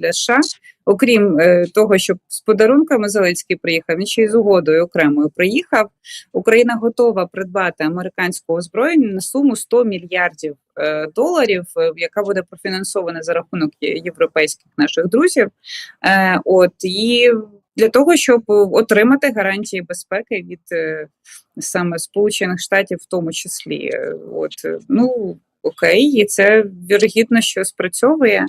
для США. Окрім е, того, щоб з подарунками Зеленський приїхав, він ще й з угодою окремою приїхав. Україна готова придбати американського озброєння на суму 100 мільярдів е, доларів, е, яка буде профінансована за рахунок європейських наших друзів. От і для того, щоб отримати гарантії безпеки від саме Сполучених Штатів, в тому числі, от ну окей, і це вірогідно, що спрацьовує.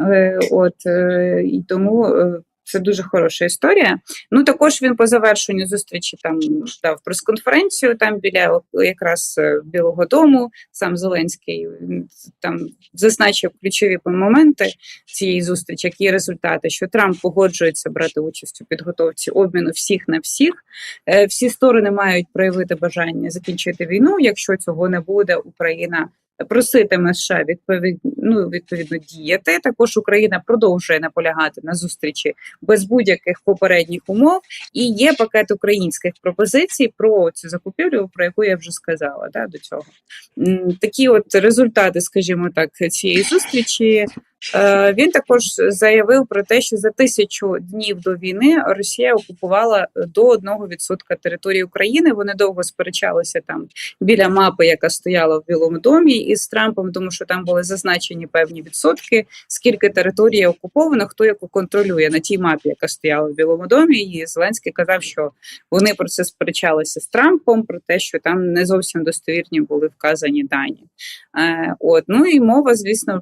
Е, От е, і тому е, це дуже хороша історія. Ну також він по завершенню зустрічі там дав прес-конференцію там біля якраз Білого Дому. Сам Зеленський там зазначив ключові моменти цієї зустрічі, які результати, що Трамп погоджується брати участь у підготовці обміну всіх на всіх. Всі сторони мають проявити бажання закінчити війну. Якщо цього не буде, Україна проситиме США відповід, ну, відповідно діяти. Також Україна продовжує наполягати на зустрічі без будь-яких попередніх умов. І є пакет українських пропозицій про цю закупівлю, про яку я вже сказала да, до цього. Такі от результати, скажімо так, цієї зустрічі. Е, Він також заявив про те, що за тисячу днів до війни Росія окупувала до 1% території України. Вони довго сперечалися там біля мапи, яка стояла в Білому домі із Трампом, тому що там були зазначені певні відсотки, скільки території окуповано, хто яку контролює на тій мапі, яка стояла в Білому домі. І Зеленський казав, що вони про це сперечалися з Трампом, про те, що там не зовсім достовірні були вказані дані. Е, От ну і мова, звісно,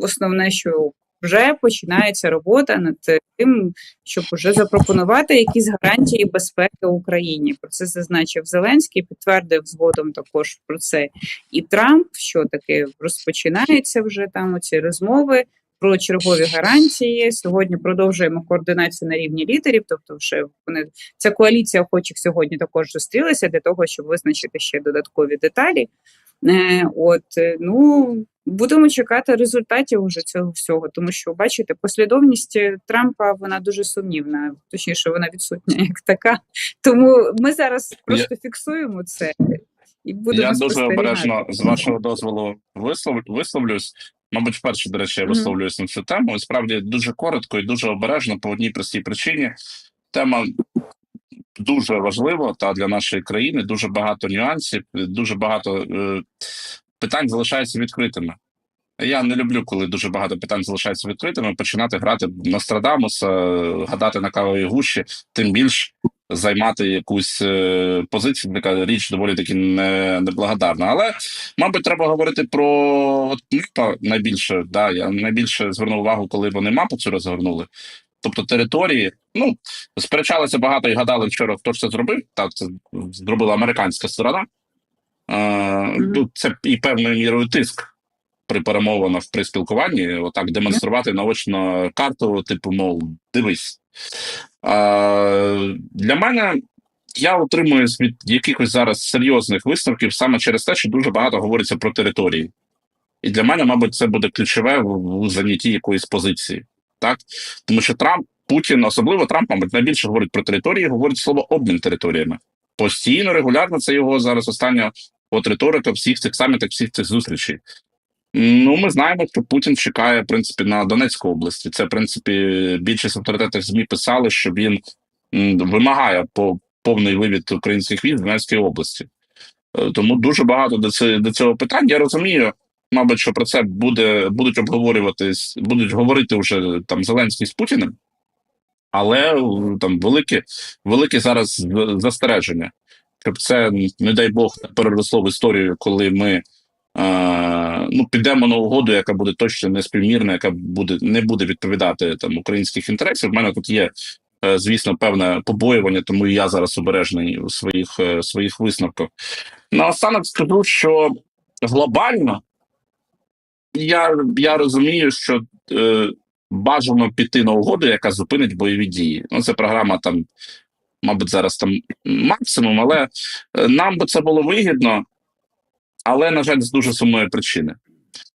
основне, що вже починається робота над тим, щоб вже запропонувати якісь гарантії безпеки Україні. Про це зазначив Зеленський, підтвердив згодом також про це і Трамп, що таки розпочинається вже там оці розмови. Про чергові гарантії сьогодні продовжуємо координацію на рівні лідерів. Тобто, вже вони ця коаліція охочих сьогодні також зустрілася для того, щоб визначити ще додаткові деталі. Е, От е, ну будемо чекати результатів уже цього всього, тому що бачите, послідовність е, Трампа вона дуже сумнівна, точніше, вона відсутня як така. Тому ми зараз просто фіксуємо це і будемо Я дуже обережно з вашого дозволу вислов, висловлюсь. Мабуть, вперше, до речі, я висловлююсь на цю тему. І справді дуже коротко і дуже обережно по одній простій причині. Тема дуже важлива та для нашої країни. Дуже багато нюансів, дуже багато е, питань залишаються відкритими. Я не люблю, коли дуже багато питань залишаються відкритими. Починати грати в Нострадамуса, е, гадати на кавовій гущі, тим більш займати якусь е, позицію. Така річ доволі таки не, неблагодарна. Але, мабуть, треба говорити про от найбільше. Да, я найбільше звернув увагу, коли вони мапу цю розгорнули. Тобто території, ну сперечалося багато і гадали вчора, хто ж це зробив. Так, це зробила американська сторона. Е, ну, це і певною мірою тиск при перемовинах при спілкуванні, отак демонструвати наочно карту, типу, мов, дивись. А, для мене я утримуюсь від якихось зараз серйозних висновків саме через те, що дуже багато говориться про території. І для мене, мабуть, це буде ключове в занятті якоїсь позиції. Так? Тому що Трамп, Путін, особливо Трамп, мабуть, найбільше говорить про території, говорить слово обмін територіями. Постійно, регулярно це його зараз остання от риторика всіх цих самітах, всіх цих зустрічей. Ну, ми знаємо, що Путін чекає, в принципі, на Донецьку області. Це, в принципі, більшість авторитетних ЗМІ писали, що він вимагає по повний вивід українських військ в Донецькій області. Е, Тому дуже багато до цього питань. Я розумію, мабуть, що про це буде будуть обговорюватись, будуть говорити вже там Зеленський з Путіним, але там велике, велике зараз застереження, щоб це, не дай Бог, переросло в історію, коли ми. Е, ну, підемо на угоду, яка буде точно неспівмірна, яка буде не буде відповідати там українських інтересів. У мене тут є, е, звісно, певне побоювання, тому і я зараз обережний у своїх е, своїх висновках. Наостанок скажу, що глобально я, я розумію, що е, бажано піти на угоду, яка зупинить бойові дії. Ну, це програма там, мабуть, зараз там максимум, але е, нам би це було вигідно але на жаль, з дуже сумної причини,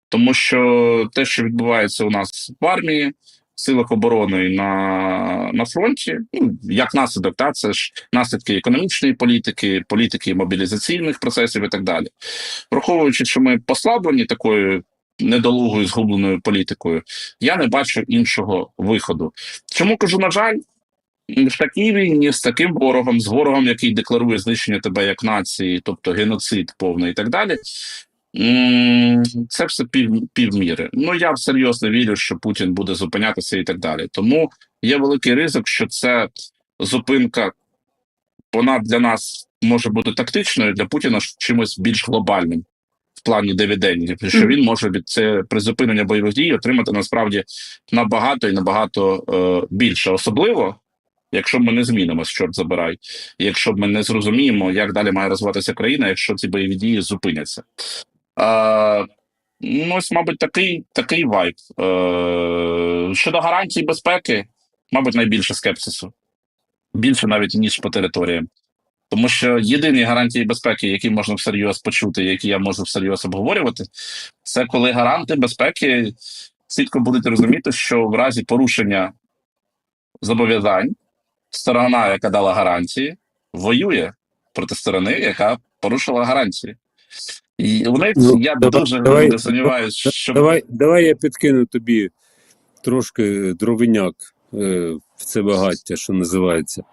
тому що те, що відбувається у нас в армії, в силах оборони на, на фронті, ну як наслідок, та це ж наслідки економічної політики, політики мобілізаційних процесів і так далі. Враховуючи, що ми послаблені такою недолугою згубленою політикою. Я не бачу іншого виходу. Чому кажу, на жаль, в такій війні з таким ворогом, з ворогом, який декларує знищення тебе як нації, тобто геноцид повний і так далі. Це все пів, півміри. Ну я всерйоз не вірю, що Путін буде зупинятися і так далі. Тому є великий ризик, що це зупинка, вона для нас може бути тактичною, для Путіна чимось більш глобальним плані дивідендів, що він може від це призупинення бойових дій отримати насправді набагато і набагато е, більше, особливо. Якщо ми не змінимось, чорт забирай, якщо ми не зрозуміємо, як далі має розвиватися країна, якщо ці бойові дії зупиняться. Е, ну, ось, мабуть, такий, такий вайб. Е, щодо гарантій безпеки, мабуть, найбільше скепсису. Більше навіть ніж по територіям. Тому що єдині гарантії безпеки, які можна всерйоз почути, які я можу всерйоз обговорювати, це коли гаранти безпеки чітко будуть розуміти, що в разі порушення зобов'язань сторона, яка дала гарантії, воює проти сторони, яка порушила гарантії. І у них Ну, я давай- дуже давай- сумніваюся, що Давай, давай я підкину тобі трошки дровиняк е, в це багаття, що називається.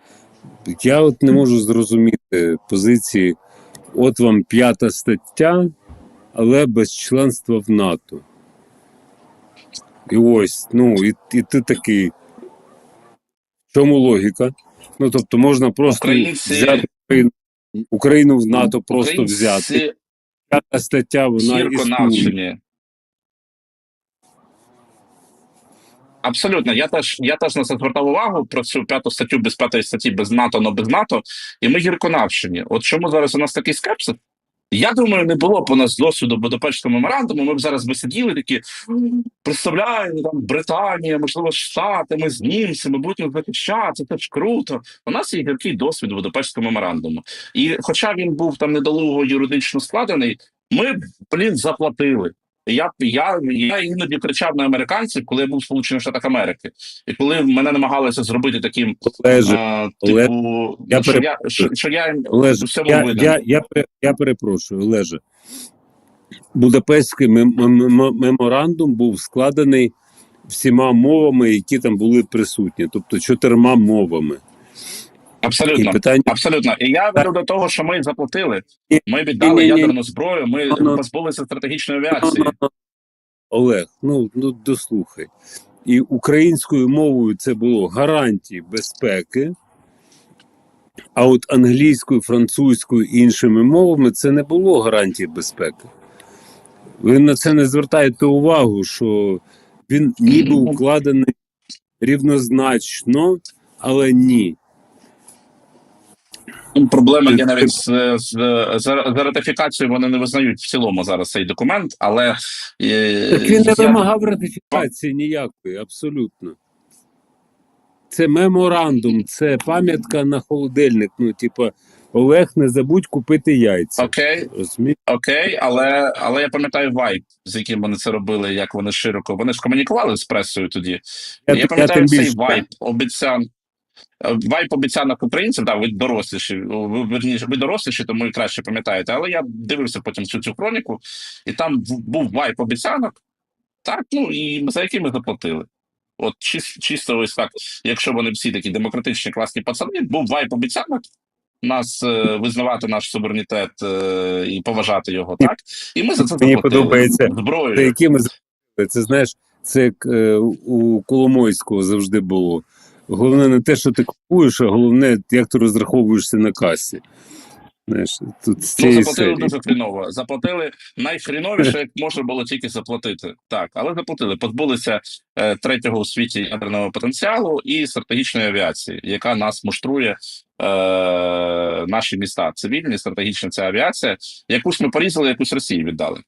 Я от не можу зрозуміти позиції. От вам п'ята стаття, але без членства в НАТО. І ось, ну, і, і ти такий. В чому логіка? Ну, тобто, можна просто Українці- взяти Україну, Україну в НАТО, просто українці взяти. П'ята стаття, вона існує. Абсолютно, я теж я теж на це звертав увагу про цю п'яту статтю без п'ятої статті без НАТО, но без НАТО, і ми гірко навчені. От чому зараз у нас такий скепсис? Я думаю, не було б у нас досвіду Будапештського меморандуму. Ми б зараз би сиділи такі, представляємо там Британія, можливо, Штати, ми з німцями будемо захищати, це ж круто. У нас є гіркий досвід Будапештського меморандуму. І хоча він був там недолуго юридично складений, ми, блін, заплатили. Я, я, я іноді кричав на американців, коли я був в Сполучених Штатах Америки, і коли мене намагалися зробити таким, Олеже, а, Олег, типу, я що, переп- я, що, що я Олеже, всьому я, винен. я, я, я перепрошую, Олеже. Будапештський мем- мем- мем- меморандум був складений всіма мовами, які там були присутні, тобто чотирма мовами. І Абсолютно. питання Абсолютно. І я веду до того, що ми заплатили. Ми віддали ні, ні, ядерну зброю, ми Ну, ну. позбулися стратегічної авіації. Олег, ну, ну дослухай. І українською мовою це було гарантії безпеки, а от англійською, французькою і іншими мовами це не було гарантії безпеки. Ви на це не звертаєте увагу, що він ніби укладений рівнозначно, але ні. Ну, Проблема є навіть з, з, за, за ратифікацією. Вони не визнають в цілому зараз цей документ, але е, Так він не вимагав ратифікації ніякої, абсолютно. Це меморандум, це пам'ятка на холодильник. Ну, типа, Олег, не забудь купити яйця. окей, Розумієш? окей, але але я пам'ятаю вайб, з яким вони це робили, як вони широко. Вони ж комунікували з пресою тоді. Я, я пам'ятаю цей більше- вайб обіцян. Вайб обіцянок українців, да, ви доросліші, ви, верніше, ви доросліші, тому і краще пам'ятаєте. Але я дивився потім всю цю хроніку, і там був вайб обіцянок, так, ну і за які ми заплатили. От чис- чисто ось так, якщо вони всі такі демократичні, класні пацани, був вайб обіцянок нас е, визнавати наш суверенітет е, і поважати його, так? І ми за це Мені заплатили подобається, зброєю. За якими це знаєш, це е, у Коломойського завжди було. Головне не те, що ти купуєш, а головне, як ти розраховуєшся на касі. Знаєш, тут з Ну, заплатили серії. дуже хріново. Заплатили найхріновіше, як можна було тільки заплатити. Так, але заплатили. Позбулися е, третього у світі ядерного потенціалу і стратегічної авіації, яка нас муштрує е, наші міста. Цивільні, стратегічна ця авіація. Якусь ми порізали, якусь Росії віддали.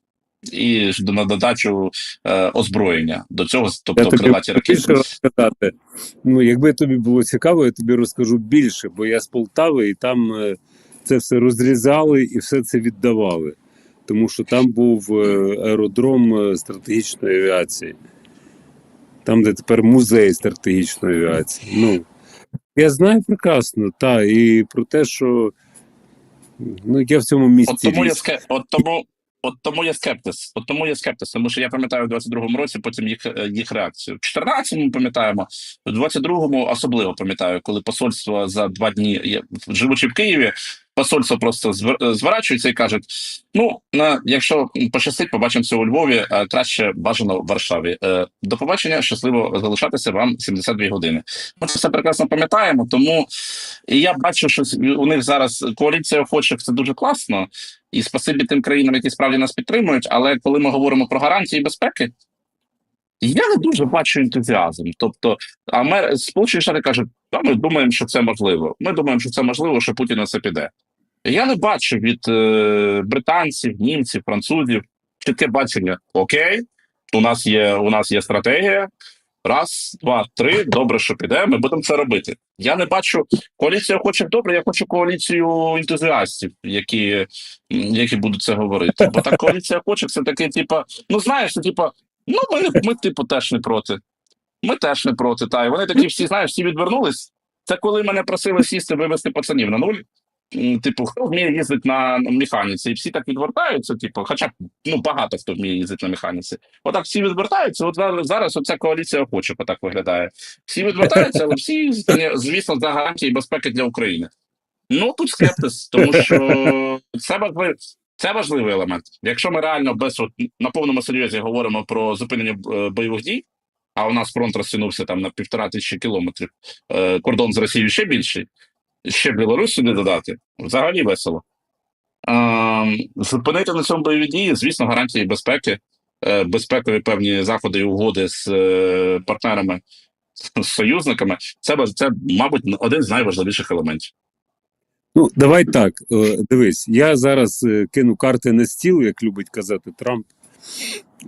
І на додачу е, озброєння до цього, тобто крилаті ракети. розказати. Ну, якби тобі було цікаво, я тобі розкажу більше, бо я з Полтави і там е, це все розрізали і все це віддавали. Тому що там був е, аеродром е, стратегічної авіації. Там, де тепер музей стратегічної авіації. Ну, я знаю прекрасно, та, і про те, що ну, я в цьому місці. От тому я от тому От тому є скептис. От тому є скептис. Тому що я пам'ятаю в 22-му році потім їх, е, їх реакцію. В 14-му пам'ятаємо, в 22-му особливо пам'ятаю, коли посольство за два дні, я- живучи в Києві, посольство просто е, зворачується і кажуть: ну, на, якщо пощастить, побачимося у Львові, а краще бажано в Варшаві. Е, До побачення, щасливо залишатися вам 72 години. Ми це все прекрасно пам'ятаємо, тому і я бачу, що у них зараз коаліція охочих це дуже класно. І спасибі тим країнам, які справді нас підтримують. Але коли ми говоримо про гарантії безпеки, я не дуже бачу ентузіазм. Тобто, Амер... Сполучені Штати кажуть, а ми думаємо, що це можливо. Ми думаємо, що це можливо, що Путін на це піде. Я не бачу від е, британців, німців, французів чітке бачення: Окей, у нас є у нас є стратегія. Раз, два, три. Добре, що піде. Ми будемо це робити. Я не бачу коаліцію охочих добре. Я хочу коаліцію ентузіастів, які, які будуть це говорити. Бо так коаліція охочих це таке, типа, ну знаєш, типа, ну ми, ми типу теж не проти. Ми теж не проти. Та і вони такі всі, знаєш, всі відвернулись. Це коли мене просили сісти вивезти пацанів на нуль. Типу, хто вміє їздити на механіці, і всі так відвертаються. Типу, хоча ну багато хто вміє їздити на механіці. Отак всі відвертаються. От зараз, оця коаліція охочих отак виглядає. Всі відвертаються, але всі, звісно, за гарантії безпеки для України. Ну тут скептис, тому що це це важливий елемент. Якщо ми реально без от, на повному серйозі говоримо про зупинення е, бойових дій, а у нас фронт розтягнувся там на півтора тисячі кілометрів, е, кордон з Росією ще більший, ще Білорусь сюди додати, взагалі весело. Е, зупинити на цьому бойові дії, звісно, гарантії безпеки, е, безпекові певні заходи і угоди з е, партнерами, з союзниками. Це, це, мабуть, один з найважливіших елементів. Ну, давай так. е, Дивись, я зараз е, кину карти на стіл, як любить казати Трамп.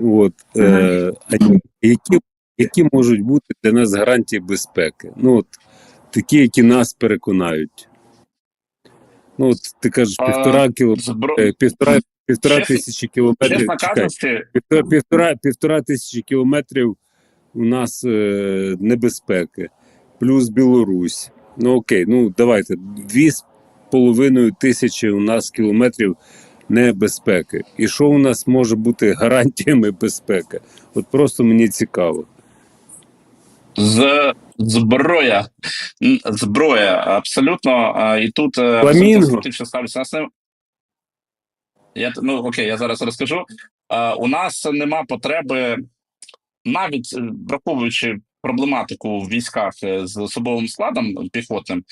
От, е, які, які можуть бути для нас гарантії безпеки? Ну, от, такі, які нас переконають. Ну, от ти кажеш, А, півтора кіло, Збро... е, півтора, півтора тисячі кілометрів. Чекай, півтора, півтора, півтора тисячі кілометрів у нас е, небезпеки, плюс Білорусь. Ну окей, ну давайте дві половиною тисячі у нас кілометрів небезпеки. І що у нас може бути гарантіями безпеки? От просто мені цікаво. з зброя. Зброя, абсолютно. І тут е, абсолютно ставлюся на. Я, ну, окей, я зараз розкажу. А, У нас нема потреби, навіть е, враховуючи проблематику в військах е, з особовим складом піхотним,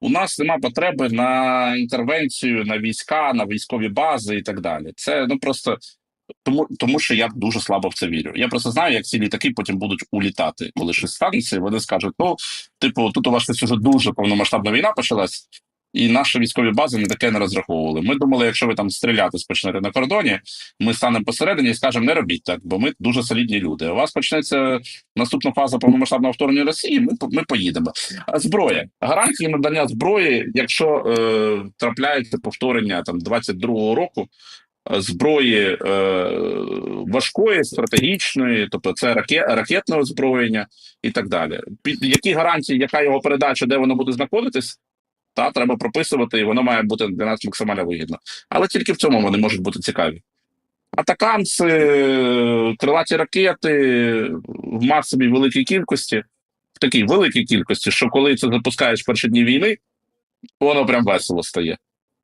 у нас нема потреби на інтервенцію на війська, на військові бази і так далі. Це ну просто тому, тому що я дуже слабо в це вірю. Я просто знаю, як ці літаки потім будуть улітати, коли щось станеться, вони скажуть: ну, типу, тут у вас щось уже дуже повномасштабна війна почалась, і наші військові бази не таке не розраховували. Ми думали, якщо ви там стріляти почнете на кордоні, ми станемо посередині і скажемо, не робіть так, бо ми дуже солідні люди. У вас почнеться наступна фаза повномасштабного вторгнення Росії. Ми ми поїдемо. А зброя гарантії надання зброї, якщо е, трапляється повторення там 22-го року. е, Зброї е, важкої, стратегічної, тобто це раке, ракетне озброєння і так далі. Під які гарантії, яка його передача, де воно буде знаходитись, та треба прописувати, і воно має бути для нас максимально вигідно. Але тільки в цьому вони можуть бути цікаві. Атакамси, крилаті ракети в масовій великій кількості, в такій великій кількості, що коли це запускаєш в перші дні війни, воно прям весело стає.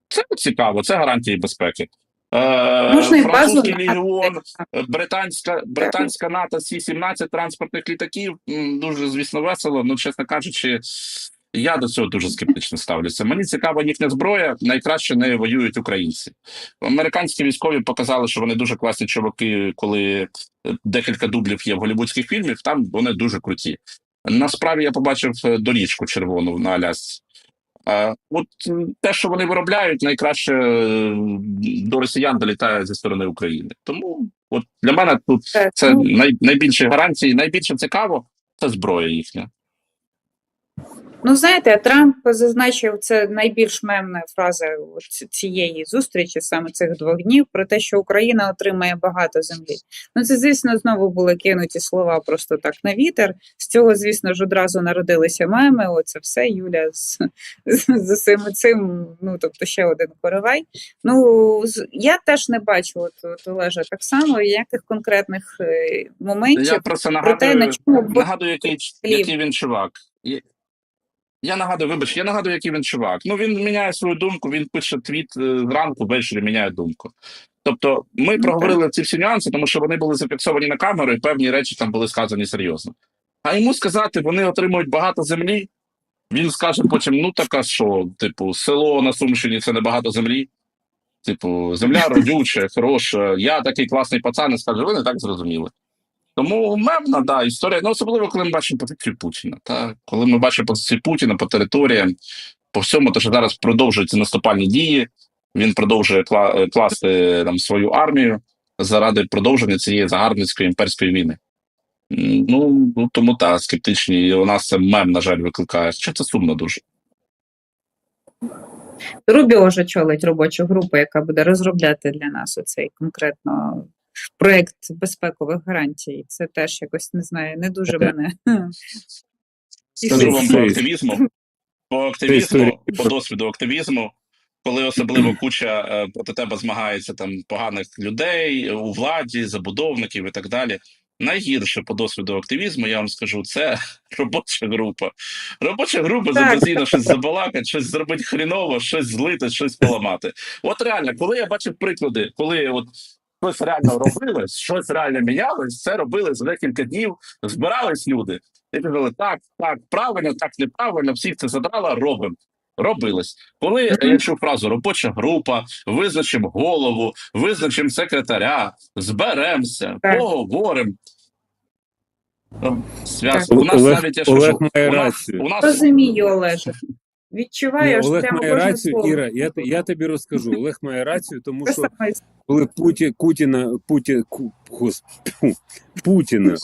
Це цікаво, це гарантії безпеки. Е, Можна Французький базу легіон, британська, британська НАТО, Сі 17 транспортних літаків. Дуже, звісно, весело. Ну, чесно кажучи, я до цього дуже скептично ставлюся. Мені цікава їхня зброя. Найкраще не воюють українці. Американські військові показали, що вони дуже класні чуваки, коли е, декілька дублів є в голівудських фільмів. Там вони дуже круті. Насправді я побачив е, доріжку червону на Алясці. От те, що вони виробляють, найкраще е, до росіян долітає зі сторони України. Тому от для мене тут Це, це ну, най, найбільші гарантії, найбільше цікаво це зброя їхня. Ну, знаєте, Трамп зазначив це найбільш мемна фраза цієї зустрічі, саме цих двох днів, про те, що Україна отримає багато землі. Ну, це, звісно, знову були кинуті слова просто так на вітер. З цього, звісно ж, одразу народилися меми. Оце все, Юля, з, з, з усім цим, ну, тобто ще один коровай. Ну, з- я теж не бачу, от, от Олежа, так само, ніяких конкретних е, моментів. Я просто Про те, на чому нагадую, який, який він чувак. Я нагадую, вибач, я нагадую, який він чувак. Ну він міняє свою думку, він пише твіт е, зранку, ввечері міняє думку. Тобто, ми Ну, проговорили ці всі нюанси, тому що вони були зафіксовані на камеру, і певні речі там були сказані серйозно. А йому сказати, вони отримують багато землі. Він скаже потім: ну так а що, типу, село на Сумщині це не багато землі. Типу, земля родюча, хороша. Я такий класний пацан, і скаже, ви не так зрозуміли. Тому мемна, да, історія. Ну, особливо, коли ми бачимо позицію Путіна. Та? Коли ми бачимо позицію Путіна по територіям, по всьому, то що зараз продовжуються наступальні дії, він продовжує кла- е, класти там свою армію заради продовження цієї загарбницької імперської війни. Ну, ну тому так, скептичні. І у нас це мем, на жаль, викликає. Що це сумно дуже. Рубіо ж очолить робочу групу, яка буде розробляти для нас оцей конкретно проект безпекових гарантій. Це теж якось не знаю, не дуже мене. Скажу вам по активізму. По активізму, по досвіду активізму, коли особливо куча е, проти тебе змагається там поганих людей у владі, забудовників і так далі. Найгірше по досвіду активізму, я вам скажу, це робоча група. Робоча група Так. запозійно щось забалакати, щось зробити хріново, щось злити, щось поламати. От реально, коли я бачив приклади, коли от щось реально робилось, щось реально мінялось, це робили за декілька днів, збирались люди. І казали, так, так, правильно, так, неправильно, всіх це задрало, робимо. Робилось. Коли чув фразу робоча група, визначимо голову, визначимо секретаря, зберемося, поговоримо. Зв'язку. У нас навіть я ж кажу, у нас Розумію, Олеже. Відчуваю, Ні, що Олег має рацію, слово. Іра, я, я тобі розкажу. Олег має рацію, тому що коли Путі, Путіна, Путі, Ку- Путіна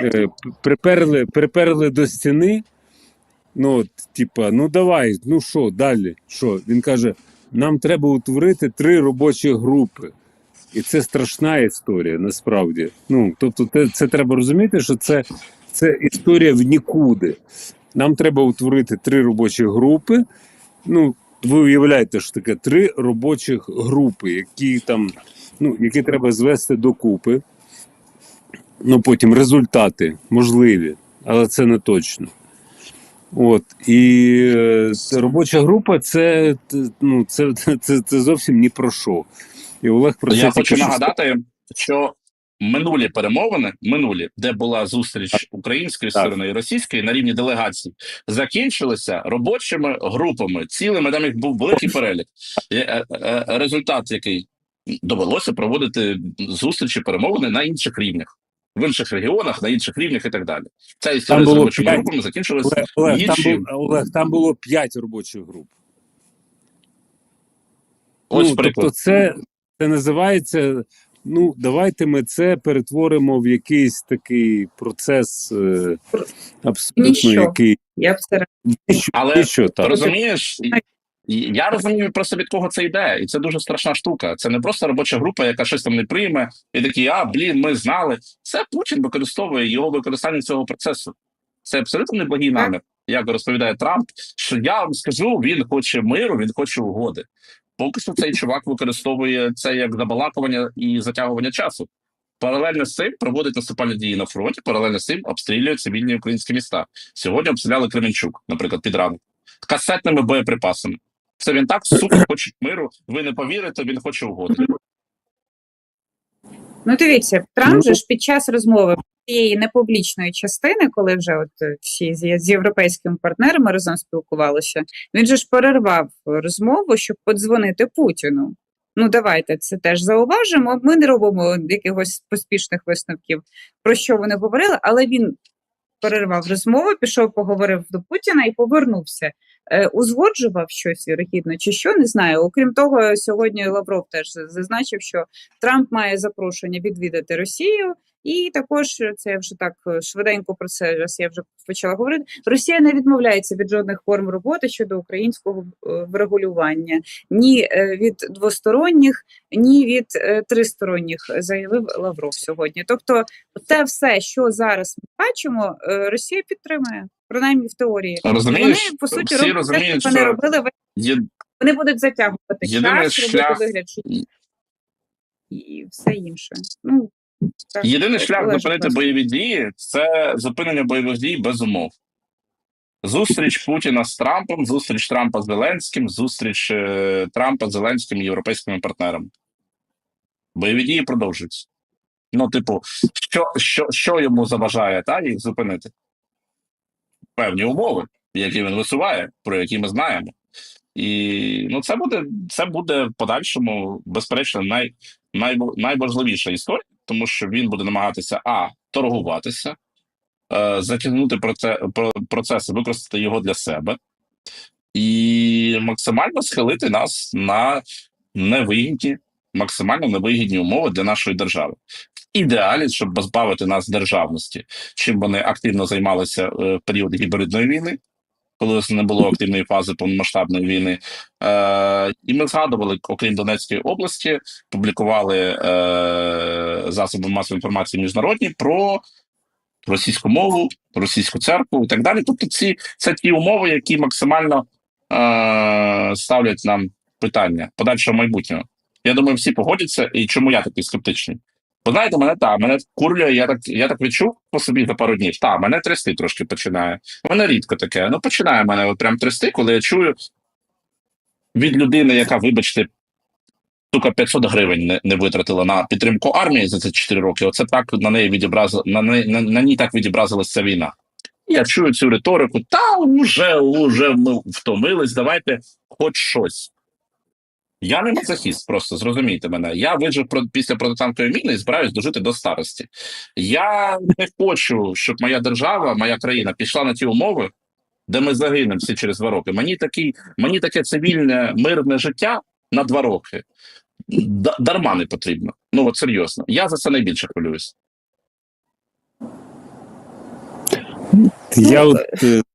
е, приперли, приперли до стіни, ну, типа, ну давай, ну що, далі? Що? Він каже: нам треба утворити три робочі групи. І це страшна історія, насправді. Ну, тобто, це, це треба розуміти, що це, це історія в нікуди. Нам треба утворити три робочі групи. Ну, ви уявляєте, що таке три робочих групи, які там, ну, які треба звести докупи. Ну, потім результати можливі, але це не точно. От і е, робоча група це, ну, це, це, це, зовсім ні про що. І Олег про це я хочу нагадати, що минулі перемовини, минулі, де була зустріч української сторони і російської на рівні делегацій, закінчилися робочими групами, цілими там їх був великий перелік. І, е, е, Результат, який довелося проводити зустрічі, перемовини на інших рівнях, в інших регіонах, на інших рівнях і так далі. Ця історія з робочими п'ять. групами закінчилася Олег, Олег, там був, Олег, там було п'ять робочих груп. Ось ну, приклад. тобто, це, це називається. Ну, давайте ми це перетворимо в якийсь такий процес е, абсолютно Ніщо. який. Я б все Ніщо, Але ніщо, так. Розумієш, я розумію просто від кого це йде, і це дуже страшна штука. Це не просто робоча група, яка щось там не прийме, і такі, а блін, ми знали. Це Путін використовує його використання цього процесу. Це абсолютно неблагий Так. намір. Як розповідає Трамп, що я вам скажу, він хоче миру, він хоче угоди. Поки що цей чувак використовує це як забалакування і затягування часу. Паралельно з цим проводить наступальні дії на фронті, паралельно з цим обстрілює цивільні українські міста. Сьогодні обстріляли Кременчук, наприклад, під ранок, касетними боєприпасами. Це він так сука хоче миру. Ви не повірите, він хоче угоди. Ну, дивіться, Трамп же ж під час розмови цієї непублічної частини, коли вже от е, всі з, з європейськими партнерами разом спілкувалися, він же ж перервав розмову, щоб подзвонити Путіну. Ну, давайте це теж зауважимо. Ми не робимо якихось поспішних висновків, про що вони говорили, але він перервав розмову, пішов, поговорив до Путіна і повернувся. Е, узгоджував щось вірогідно, чи що не знаю. Окрім того, сьогодні Лавров теж зазначив, що Трамп має запрошення відвідати Росію І також е, це я вже так е, швиденько про це раз я вже почала говорити. Росія не відмовляється від жодних форм роботи щодо українського е, врегулювання, ні від двосторонніх, ні від тристоронніх, заявив Лавров сьогодні. Тобто, те все, що зараз ми бачимо, Росія підтримує, принаймні в теорії. Розумієш, вони по суті всі роблять те, що вони робили. є Вони будуть затягувати час, шлях- робити вигляд, і все інше. Ну Єдиний шлях зупинити бойові дії це зупинення бойових дій без умов. Зустріч Путіна з Трампом, зустріч Трампа з Зеленським, зустріч е, Трампа з Зеленським і європейськими партнерами. Бойові дії продовжуються. Ну, типу, що, що, що йому заважає та, їх зупинити? Певні умови, які він висуває, про які ми знаємо. І ну, це буде, це буде в подальшому, безперечно, най, най, найважливіша історія, тому що він буде намагатися а торгуватися, е, затягнути проце, про- процес, використати його для себе і максимально схилити нас на невигідні, максимально невигідні умови для нашої держави. Ідеалі, щоб позбавити нас державності, чим вони активно займалися е, в період гібридної війни. Коли не було активної фази повномасштабної війни, е, і ми згадували, окрім Донецької області, публікували е, засоби масової інформації міжнародні про російську мову, російську церкву і так далі. Тобто, ці це ті умови, які максимально е, ставлять нам питання подальшого майбутнього. Я думаю, всі погодяться. І чому я такий скептичний? Бо знаєте, мене та мене курлює, я так я так відчув по собі за пару днів. Та мене трясти трошки починає. Мене рідко таке. Ну починає мене от прям трясти, коли я чую від людини, яка, вибачте, сука, 500 гривень не, не витратила на підтримку армії за ці 4 роки. Оце так на неї відобразила на, неї- на, на ній так відобразилася ця війна. Я чую цю риторику. Та вже, вже ми втомились. Давайте хоч щось. Я не мазохіст, просто зрозумійте мене. Я вижив про після протитанкової війни і збираюсь дожити до старості. Я не хочу, щоб моя держава, моя країна пішла на ті умови, де ми загинемо всі через два роки. Мені такий, мені таке цивільне мирне життя на два роки. Дарма не потрібно. Ну от серйозно. Я за це найбільше хвилююсь. Я от е,